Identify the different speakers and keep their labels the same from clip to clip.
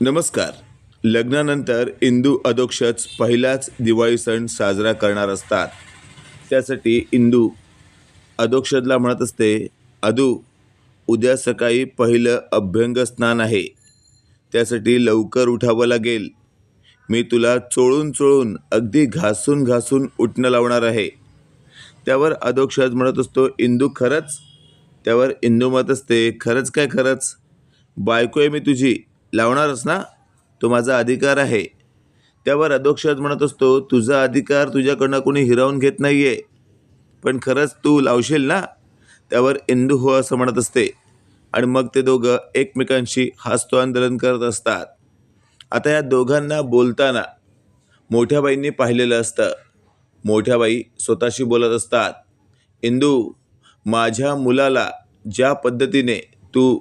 Speaker 1: नमस्कार. लग्नानंतर इंदू अधोक्षच पहिलाच दिवाळी सण साजरा करणार असतात. त्यासाठी इंदू अधोक्षजला म्हणत असते अदू उद्या सकाळी पहिलं अभ्यंग स्नान आहे. त्यासाठी लवकर उठावं लागेल. मी तुला चोळून चोळून अगदी घासून घासून उठणं लावणार आहे. त्यावर अधोक्षज म्हणत असतो इंदू खरंच? त्यावर इंदू म्हणत असते खरंच काय खरंच? बायको आहे मी तुझी. लावणारच ना? तो माझा अधिकार आहे. त्यावर अधोक्षज म्हणत असतो तुझा अधिकार तुझ्याकडनं कोणी हिरावून घेत नाही आहे पण खरंच तू लावशील ना? त्यावर इंदू हो असं म्हणत असते. आणि मग ते दोघं एकमेकांशी हास्तो आंदोलन करत असतात. आता या दोघांना बोलताना मोठ्या बाईंनी पाहिलेलं असतं. मोठ्या बाई स्वतःशी बोलत असतात. इंदू माझ्या मुलाला ज्या पद्धतीने तू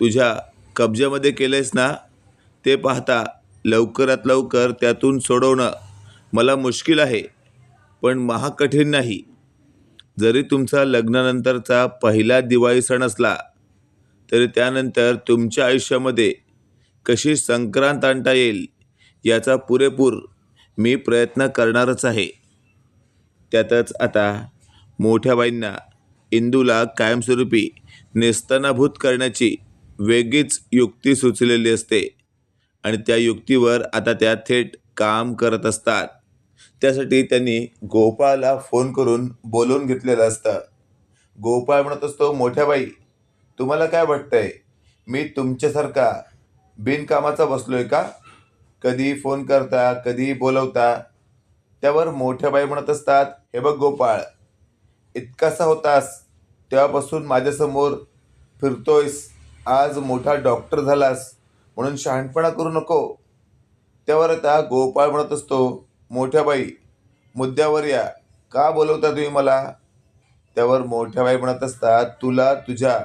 Speaker 1: तुझ्या कब्जामध्ये केलेस ना ते पाहता लवकरात लवकर त्यातून सोडवणं मला मुश्किल आहे पण महाकठीण नाही. जरी तुमचा लग्नानंतरचा पहिला दिवाळी सण असला तरी त्यानंतर तुमच्या आयुष्यामध्ये कशी संक्रांत आणता येईल याचा पुरेपूर मी प्रयत्न करणारच आहे. त्यातच आता मोठ्या बाईंना इंदूला कायमस्वरूपी नेस्तनाभूत करण्याची वेगळीच युक्ती सुचलेली असते. आणि त्या युक्तीवर आता त्या थेट काम करत असतात. त्यासाठी त्यांनी गोपाळला फोन करून बोलवून घेतलेलं असतं. गोपाळ म्हणत असतो मोठ्या बाई तुम्हाला काय वाटतंय? मी तुमच्यासारखा बिनकामाचा बसलो आहे का? कधी फोन करता कधी बोलवता? त्यावर मोठ्या बाई म्हणत असतात हे बघ गोपाळ इतकासा होतास तेव्हापासून माझ्यासमोर फिरतोयस. आज मोठा डॉक्टर झालास म्हणून शहाणपणा करू नको. त्यावर आता गोपाळ म्हणत असतो मोठ्या बाई मुद्द्यावर या. का बोलवता तुम्ही मला? त्यावर मोठ्या बाई म्हणत असतात तुला तुझ्या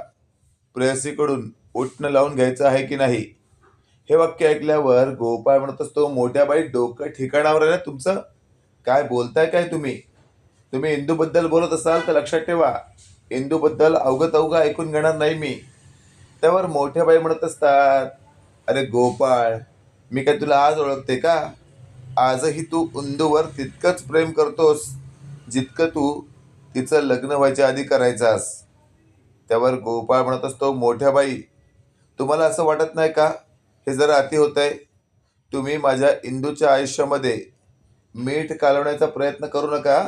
Speaker 1: प्रेयसीकडून उठणं लावून घ्यायचं आहे की नाही? हे वाक्य ऐकल्यावर गोपाळ म्हणत असतो मोठ्या बाई डोकं ठिकाणावर आहे ना तुमचं? काय बोलताय काय तुम्ही? तुम्ही इंदूबद्दल बोलत असाल तर लक्षात ठेवा. इंदूबद्दल अवगत अवघं ऐकून घेणार नाही मी. त्यावर मोठ्या बाई म्हणत असतात अरे गोपाळ मी काय तुला आज ओळखते का? आजही तू उंदूवर तितकंच प्रेम करतोस जितकं तू तिचं लग्न व्हायच्या आधी करायचास. त्यावर गोपाळ म्हणत असतो मोठ्या बाई तुम्हाला असं वाटत नाही का? हे जरा अति होत आहे तुम्ही माझ्या इंदूच्या आयुष्यामध्ये मीठ कालवण्याचा प्रयत्न करू नका.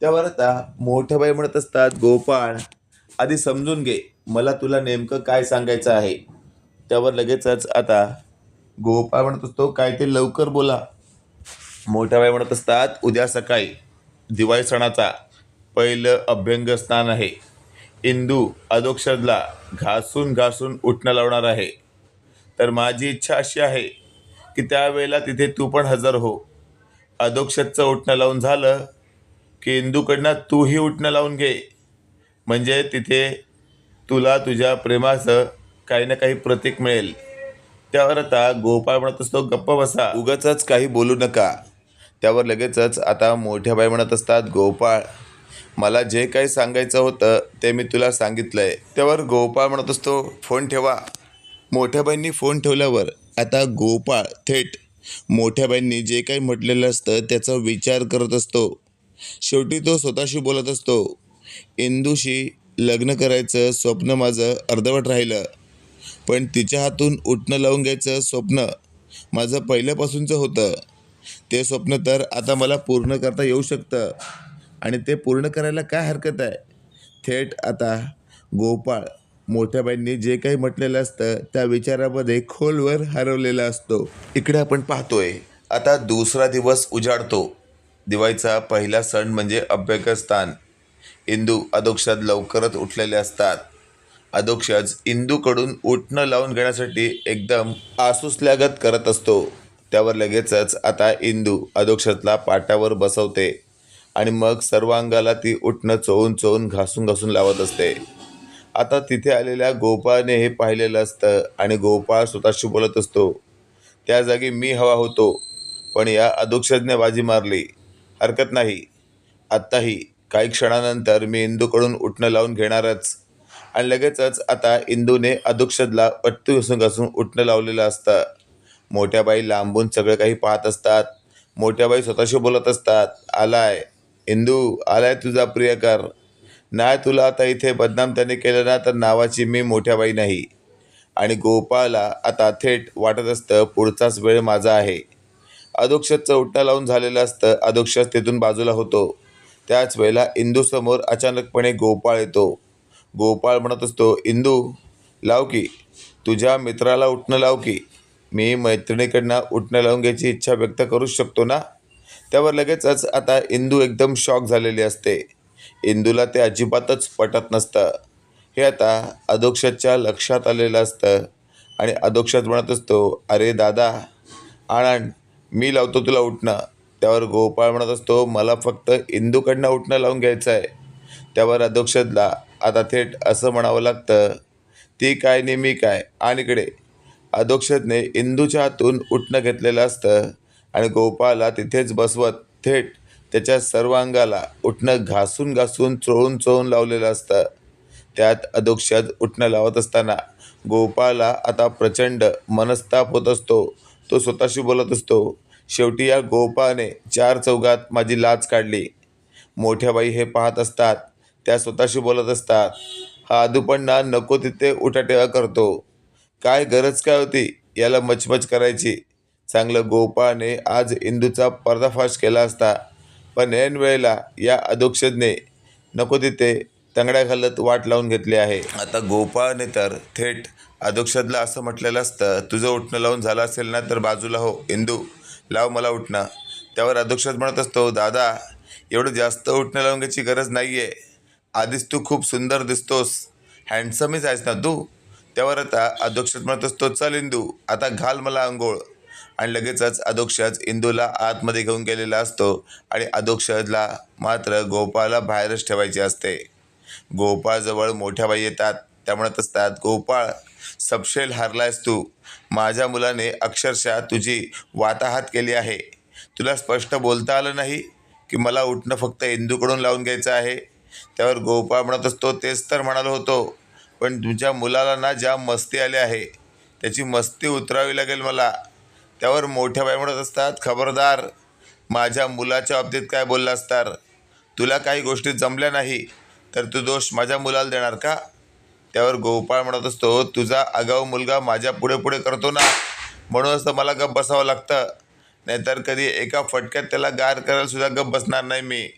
Speaker 1: त्यावर आता मोठ्या बाई म्हणत असतात गोपाळ आधी समजून घे. मला तुला नेमकं काय सांगायचं आहे? त्यावर लगेचच आता गोपाळ म्हणत असतो काय ते लवकर बोला. मोठ्या बाई म्हणत असतात उद्या सकाळी दिवाळी सणाचा पहिलं अभ्यंग स्नान आहे. इंदू अधोक्षरला घासून घासून उठणं लावणार आहे. तर माझी इच्छा अशी आहे की त्यावेळेला तिथे तू पण हजर हो. अधोक्षतचं उठणं लावून झालं की इंदूकडनं तूही उठणं लावून घे. म्हणजे तिथे तुला तुझ्या प्रेमाचं काही ना काही प्रतीक मिळेल. त्यावर आता गोपाळ म्हणत असतो गप्प बसा. उगाचच काही बोलू नका. त्यावर लगेचच आता मोठ्या बाई म्हणत असतात गोपाळ मला जे काही सांगायचं होतं ते मी तुला सांगितलं आहे त्यावर गोपाळ म्हणत असतो फोन ठेवा. मोठ्या बाईंनी फोन ठेवल्यावर आता गोपाळ थेट मोठ्या बाईंनी जे काही म्हटलेलं असतं त्याचा विचार करत असतो. शेवटी तो स्वतःशी बोलत असतो इंदूशी लग्न करायचं स्वप्न माझं अर्धवट राहिलं. पण तिच्या हातून उठणं लावून घ्यायचं स्वप्न माझं पहिल्यापासूनचं होतं. ते स्वप्न तर आता मला पूर्ण करता येऊ शकतं. आणि ते पूर्ण करायला काय हरकत आहे? थेट आता गोपाळ मोठ्या बाईंनी जे काही म्हटलेलं असतं त्या विचारामध्ये खोलवर हरवलेला असतो. इकडे आपण पाहतोय आता दुसरा दिवस उजाडतो. दिवाळीचा पहिला सण म्हणजे अभ्यंगस्थान इंदू अधोक्षात लवकरच उठलेले असतात. अधोक्षज इंदूकडून उठणं लावून घेण्यासाठी एकदम आसुसल्यागत करत असतो. त्यावर लगेचच आता इंदू अधोक्षतला पाटावर बसवते आणि मग सर्व अंगाला ती उठणं चोळून चोवून घासून घासून लावत असते. आता तिथे आलेल्या गोपाळने हे पाहिलेलं असतं आणि गोपाळ स्वतःशी बोलत असतो. त्या जागी मी हवा होतो पण या अधोक्षजने बाजी मारली. हरकत नाही. आत्ताही काही क्षणानंतर मी इंदूकडून उठणं लावून घेणारच. आणि लगेचच आता इंदूने अधुक्षदला पट्टी घासून घासून उठणं लावलेलं असतं. मोठ्या बाई लांबून सगळं काही पाहत असतात. मोठ्या बाई स्वतःशी बोलत असतात. आलाय. इंदू आलाय तुझा प्रियकर. नाही तुला आता इथे बदनाम त्याने केलं ना तर नावाची मी मोठ्या बाई नाही. आणि गोपाळला आता थेट वाटत असतं पुढचाच वेळ माझा आहे. अधोक्षतचं उठणं लावून झालेलं असतं. अधोक्षत तिथून बाजूला होतो. त्याच वेळेला इंदूसमोर अचानकपणे गोपाळ येतो. गोपाळ म्हणत असतो इंदू लाव की. तुझ्या मित्राला उठणं लाव की. मी मैत्रिणीकडनं उठणं लावून घ्यायची इच्छा व्यक्त करूच शकतो ना? त्यावर लगेचच आता इंदू एकदम शॉक झालेली असते. इंदूला ते अजिबातच पटत नसतं. हे आता अधोक्षाच्या लक्षात आलेलं असतं आणि अधोक्षात म्हणत असतो अरे दादा आणण मी लावतो तुला उठणं. त्यावर गोपाळ म्हणत असतो मला फक्त इंदूकडनं उठणं लावून घ्यायचं आहे. त्यावर अधोक्षतला आता थेट असं म्हणावं लागतं ती काय नाही मी काय? आणि इकडे. इंदूच्या हातून उठणं घेतलेलं असतं आणि गोपाळला तिथेच बसवत थेट त्याच्या सर्व अंगाला उठणं घासून घासून चोळून चोळून लावलेलं असतं. त्यात अधोक्षद उठणं लावत असताना गोपाळला आता प्रचंड मनस्ताप होत असतो. तो स्वतःशी बोलत असतो शेवटी या गोपाने चार चौघात माझी लाच काढली. मोठ्या बाई हे पाहत असतात त्या स्वतःशी बोलत असतात. हा आदूपण्णा नको तिथे उठाटेवा करतो. काय गरज काय होती याला मचमच करायची? चांगलं गोपाळने आज इंदूचा पर्दाफाश केला असता. पण ऐन वेळेला या अधोक्षजने नको तिथे तंगड्या घालत वाट लावून घेतली आहे. आता गोपाळने तर थेट अधोक्षदला असं म्हटलेलं असतं तुझं उठणं लावून झालं असेल ना तर बाजूला हो इंदू. लाव मला उठणं त्यावर अध्यक्षच म्हणत असतो दादा एवढं जास्त उठणं लावून घ्यायची गरज नाही आहे आधीच तू खूप सुंदर दिसतोस. हँडसमच आहेस ना तू? त्यावर आता अध्यक्षच म्हणत असतो चल इंदू आता घाल मला आंघोळ. आणि लगेचच अधोक्षज इंदूला आतमध्ये घेऊन गेलेला असतो आणि अधोक्षजला मात्र गोपाळला बाहेरच ठेवायची असते. गोपाळजवळ मोठ्या बाई येतात. त्या म्हणत असतात गोपाळ सपशेल हरलायस तू. माझ्या मुलाने अक्षरशः तुझी वाताहात केली आहे. तुला स्पष्ट बोलता आलं नाही की मला उठणं फक्त इंदूकडून लावून घ्यायचं आहे? त्यावर गोपाळ म्हणत असतो तेच तर म्हणालो होतो पण तुझ्या मुलाला ना ज्या मस्ती आली आहे त्याची मस्ती उतरावी लागेल मला. त्यावर मोठ्या बाई म्हणत असतात खबरदार माझ्या मुलाच्या बाबतीत काय बोलला असतार तुला काही गोष्टी जमल्या नाही तर तू दोष माझ्या मुलाला देणार का? त्यावर गोपाळ म्हणत असतो तुझा आगाऊ मुलगा माझ्या पुढे पुढे करतो ना. म्हणूनच तर मला गप्प बसावं लागतं. नाहीतर कधी एका फटक्यात त्याला गार करायला सुद्धा गप्प बसणार नाही मी.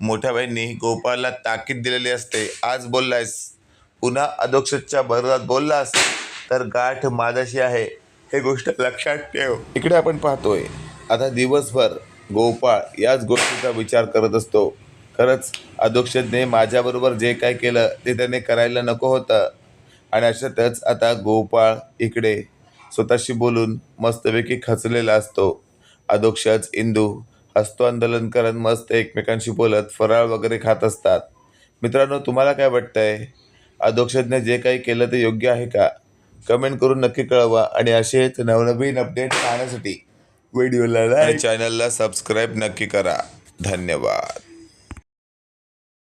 Speaker 1: मोठ्या बहिणी गोपाळला ताकीद दिलेली असते. आज बोललायस. पुन्हा अधोक्षच्या भरदात बोललास तर गाठ माझ्याशी आहे. हे गोष्ट लक्षात ठेव. इकडे आपण पाहतोय आता दिवसभर गोपाळ याच गोष्टीचा विचार करत असतो. खरंच अधोक्षतने माझ्याबरोबर जे काय केलं ते त्याने करायला नको होतं. आणि अशातच आता गोपाळ इकडे स्वतःशी बोलून मस्तपैकी खचलेला असतो. अधोक्षज इंदू हस्तो आंदोलन करत मस्त एकमेकांशी बोलत फराळ वगैरे खात असतात. मित्रांनो तुम्हाला काय वाटतंय? अधोक्षजने जे काही केलं ते योग्य आहे का? कमेंट करून नक्की कळवा आणि असेच नवनवीन अपडेट पाहण्यासाठी व्हिडिओला चॅनलला सबस्क्राईब नक्की करा. धन्यवाद.